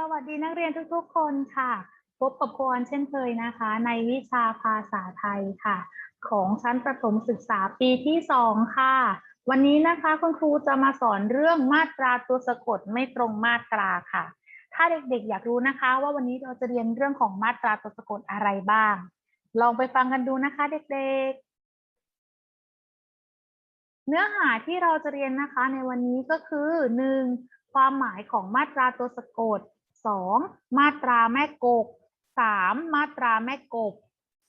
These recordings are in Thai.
สวัสดีนักเรียนทุกๆ คนค่ะ พบกับครูออนเช่นเคยนะคะ ในวิชาภาษาไทยค่ะ ของชั้นประถมศึกษาปีที่สองค่ะ วันนี้นะคะคุณครูจะมาสอนเรื่องมาตราตัวสะกดไม่ตรงมาตราค่ะ ถ้าเด็กๆ อยากรู้นะคะ ว่าวันนี้เราจะเรียนเรื่องของมาตราตัวสะกดอะไรบ้าง ลองไปฟังกันดูนะคะ เด็กๆเนื้อหาที่เราจะเรียนนะคะในวันนี้ก็คือ 1. ความหมายของมาตราตัวสะกด 2. มาตราแม่กก 3. มาตราแม่กบ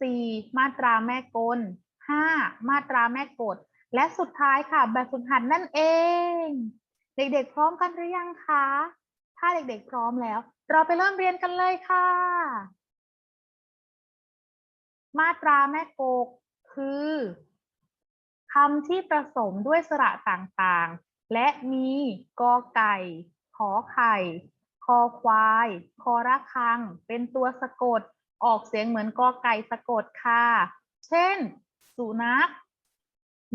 4. มาตราแม่กล 5. มาตราแม่กด และสุดท้ายค่ะ แบบฝึกหัดนั่นเอง เด็กๆ พร้อมกันหรือยังคะ ถ้าเด็กๆ พร้อมแล้ว เราไปเริ่มเรียนกันเลยค่ะ มาตราแม่กก คือคำที่ผสมด้วยสระต่างๆ และมีกอไก่ ขอไข่ อควาย คอระฆัง เป็นตัวสะกด ออกเสียงเหมือนกอไก่สะกดค่ะ เช่น สุนัข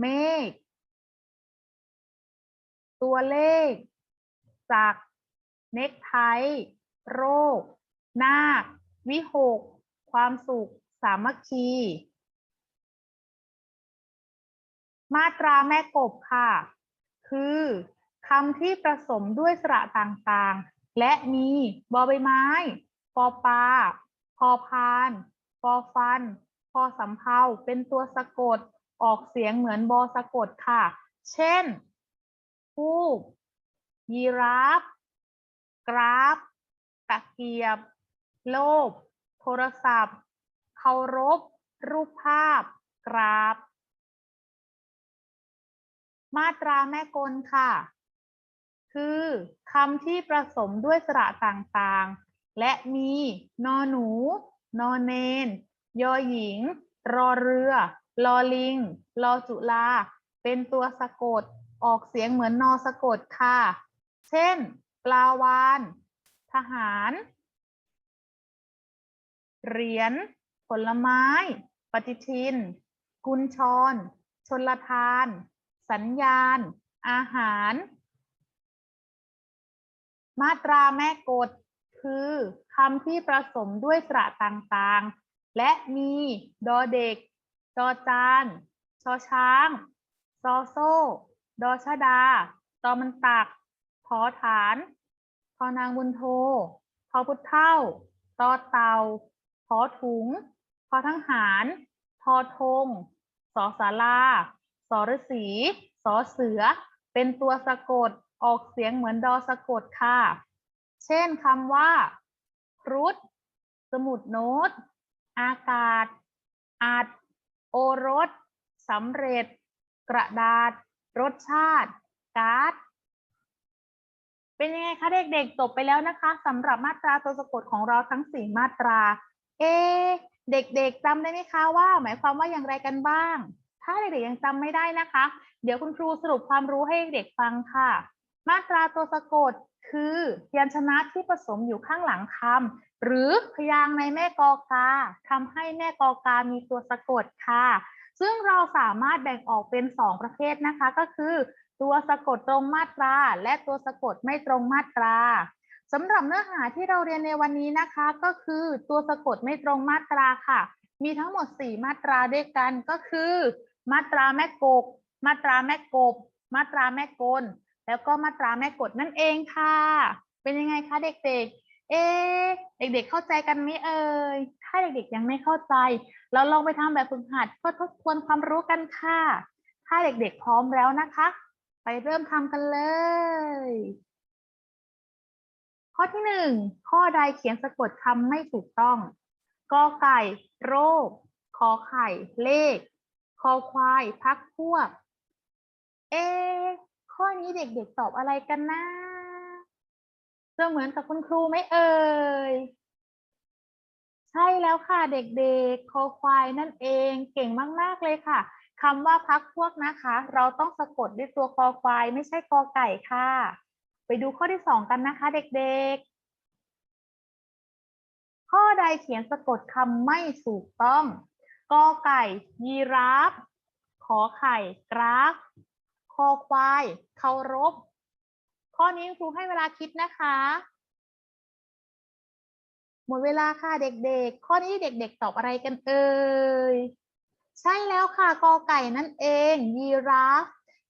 เมฆ ตัวเลข จัก เน็กไท โรค นาค วิหก ความสุข สามัคคี มาตราแม่กบค่ะ คือคำที่ผสมด้วยสระต่างๆ และมีบอใบไม้ปอปลาพอพานปอฟันพอสำเภาเป็นตัวสะกดออกเสียงเหมือนบอสะกดค่ะ เช่นทูบยีราฟ กราฟ ตะเกียบ โลภโทรศัพท์ เคารพ รูปภาพ กราบมาตราแม่กลค่ะ คือคำที่ผสมด้วยสระต่างๆ และมีนอหนู นอเนน ยอหญิง รอเรือ ลอลิง ลอจุลา เป็นตัวสะกด ออกเสียงเหมือนนอสะกดค่ะ เช่น ปลาวาน ทหาร เหรียญ ผลไม้ ปฏิทิน กุญชร ชนลทาน สัญญาณ อาหาร มาตราแม่กฎคือคำที่ผสมด้วยสระต่างๆ และมีดอเด็ก ดอจานชอช้างซอโซ่ ดอชดา ตอมันตักทอฐานทอนางบุญโททอพุทธเท่า ตอเตาทอถุงทอทั้งหารทอธงสอสาราสอฤษีสอเสือ เป็นตัวสะกด ออกเสียงเหมือนดอสะกดค่ะ เช่นคำว่ารุฑสมุดโน้ต อากาศอัดโอรสสำเร็จ กระดาษ รสชาติ การ์ด เป็นยังไงคะเด็กๆจบไปแล้วนะคะสำหรับมาตราตัวสะกดของเราทั้ง4มาตรา เอ เด็กๆจำได้ไหมคะว่า หมายความว่าอย่างไรกันบ้าง ถ้าเด็กๆยังจำไม่ได้นะคะ เดี๋ยวคุณครูสรุปความรู้ให้เด็กฟังค่ะ มาตราตัวสะกดคือพยัญชนะที่ผสมอยู่ข้างหลังคำหรือพยางในแม่กอกาทำให้แม่กอกามีตัวสะกดค่ะ ซึ่งเราสามารถแบ่งออกเป็น 2 ประเภทนะคะ ก็คือ ตัวสะกดตรงมาตรา และตัวสะกดไม่ตรงมาตราสำหรับเนื้อหาที่เราเรียนในวันนี้นะคะ ก็คือตัวสะกดไม่ตรงมาตราค่ะ มีทั้งหมด 4 มาตราด้วยกันก็คือ มาตราแม่กก มาตราแม่กบ มาตราแม่กล แล้วก็มาตราแม่กดนั่นเองค่ะ เป็นยังไงคะเด็กๆ เอ๊เด็กๆเข้าใจกันไหมเอ่ย ถ้าเด็กๆยังไม่เข้าใจ เราลองไปทำแบบฝึกหัดเพื่อทบทวนความรู้กันค่ะ ถ้าเด็กๆพร้อมแล้วนะคะ ไปเริ่มทำกันเลย ข้อที่หนึ่งข้อใดเขียนสะกดคำไม่ถูกต้องกอไก่ โรคขอไข่ เลข คอควาย พักพวก เอ๊ ข้อนี้เด็กๆตอบอะไรกันนะจะเหมือนกับคุณครูไหมเอ่ย ใช่แล้วค่ะเด็กๆ คอควายนั่นเองเก่งมากๆเลยค่ะคำว่าพักพวกนะคะ เราต้องสะกดด้วยตัวคอควายไม่ใช่กอไก่ค่ะ ไปดูข้อที่สองกันนะคะ เด็กๆ ข้อใดเขียนสะกดคำไม่ถูกต้องกอไก่ ยีราฟขอไข่ กราฟ คอควายเคารพ ข้อนี้ครูให้เวลาคิดนะคะ หมดเวลาค่ะเด็กๆ ข้อนี้เด็ก ๆ ตอบอะไรกันเอ่ย ใช่แล้วค่ะกอไก่นั่นเอง ยีราฟ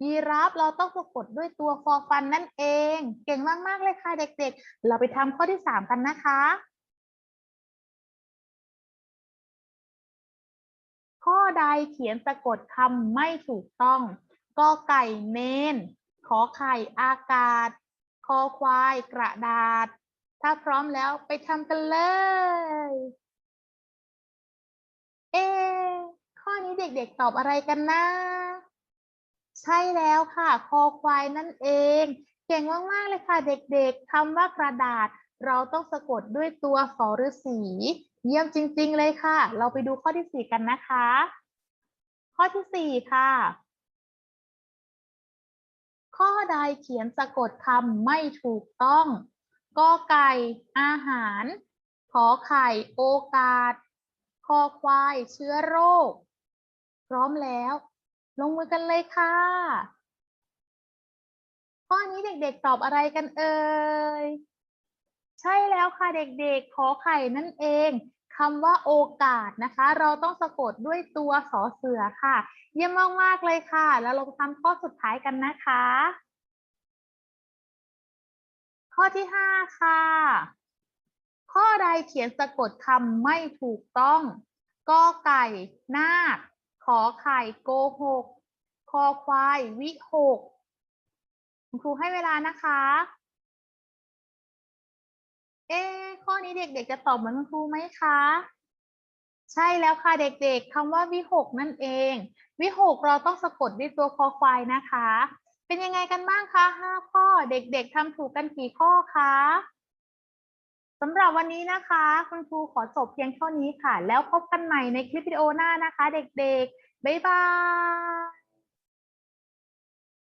ยีราฟเราต้องสะกดด้วยตัวฟอฟันนั่นเอง เก่งมากๆเลยค่ะเด็ก ๆ เราไปทำข้อที่สามกันนะคะข้อใดเขียนสะกดคำไม่ถูกต้อง กอไก่เมน ขอไข่อากาศ คอควายกระดาษ ถ้าพร้อมแล้วไปทำกันเลย เอะข้อนี้เด็กๆตอบอะไรกันนะ ใช่แล้วค่ะ คอควายนั่นเอง เก่งมากๆเลยค่ะ เด็กๆคำว่ากระดาษ เราต้องสะกดด้วยตัวสอฤาษีเยี่ยมจริง ๆ เลยค่ะ เราไปดูข้อที่สี่กันนะคะ ข้อที่สี่ค่ะ ข้อใดเขียนสะกดคำไม่ถูกต้องกอไก่อาหารขอไข่โอกาส คอควายเชื้อโรค พร้อมแล้ว ลงมือกันเลยค่ะ ข้อนี้เด็กๆตอบอะไรกันเอ่ย ใช่แล้วค่ะเด็กๆ ขอไข่นั่นเอง คำว่าโอกาสนะคะ เราต้องสะกดด้วยตัวสอเสือค่ะ เยี่ยมมากๆเลยค่ะ แล้วเราทำข้อสุดท้ายกันนะคะ ข้อที่ห้าค่ะ ข้อใดเขียนสะกดคำไม่ถูกต้องกอไก่นาคขอไข่โกหกคอควาย วิหกครูให้เวลานะคะ อ๊ข้อนี้เด็กๆจะตอบเหมือนคุณครูไหมคะ ใช่แล้วค่ะเด็กๆคำว่าวิหกนั่นเอง วิหกเราต้องสะกดด้วยตัวคอควายนะคะ เป็นยังไงกันบ้างคะห้าข้อเด็กๆทำถูกกันกี่ข้อคะสำหรับวันนี้นะคะ คุณครูขอจบเพียงเท่านี้ค่ะ แล้วพบกันใหม่ในคลิปวิดีโอหน้านะคะ เด็กๆ บ๊ายบาย